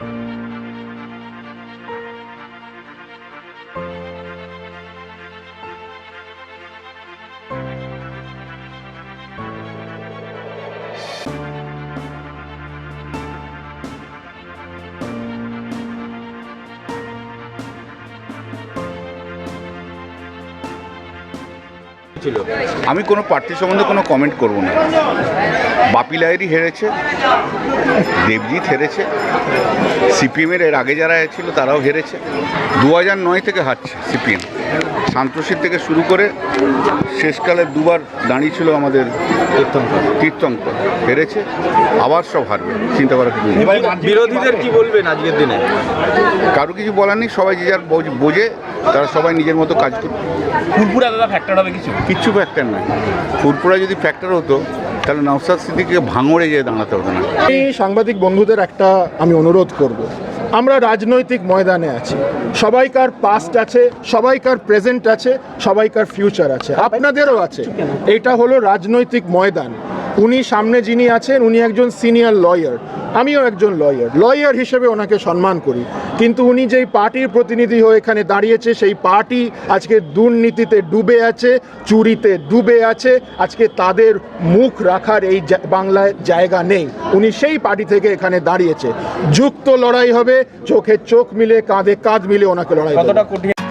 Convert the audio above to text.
আমি কোনো প্রার্থী সম্বন্ধে কোনো কমেন্ট করব না। বাপি লাহিরি হেরেছে দেবজিৎ হেরেছে সিপিএমের এর আগে যারা ছিল তারাও হেরেছে। দু হাজার নয় থেকে হারছে সিপিএম। সান্তোষীর থেকে শুরু করে শেষকালে দুবার দাঁড়িয়েছিল আমাদের তীর্থঙ্কর। হেরেছে আবার সব হারবে চিন্তা করার কিছু বিরোধীদের কি বলবেন আজকের দিনে? কারও কিছু বলার নেই সবাই যে যার বোঝ- তারা সবাই নিজের মতো কাজ করবে। ফুরফুরা দাদা ফ্যাক্টর হবে কিছু? কিচ্ছু ফ্যাক্টর নয় ফুরপুরা যদি ফ্যাক্টর হতো তাহলে নওসাদ সিদ্দিকে ভাঙড়ে যেয়ে দাঁড়াতে হতো না। এই সাংবাদিক বন্ধুদের একটা আমি অনুরোধ করব। আমরা রাজনৈতিক ময়দানে আছি। সবাইকার পাস্ট আছে, সবাইকার প্রেজেন্ট আছে, সবাইকার ফিউচার আছে। আপনাদেরও আছে। এটা হলো রাজনৈতিক ময়দান। উনি সামনে যিনি আছেন, উনি একজন সিনিয়র লয়ার আমিও একজন লয়ার লয়ার হিসেবে ওনাকে সম্মান করি। কিন্তু উনি যেই পার্টির প্রতিনিধি হয়ে এখানে দাঁড়িয়েছে, সেই পার্টি আজকে দুর্নীতিতে ডুবে আছে, চুরিতে ডুবে আছে। আজকে তাদের মুখ রাখার এই বাংলায় জায়গা নেই। উনি সেই পার্টি থেকে এখানে দাঁড়িয়েছে। যুক্ত লড়াই হবে, চোখে চোখ মিলে, কাঁধে কাঁধ মিলে ওনাকে লড়াই কতটা কঠিন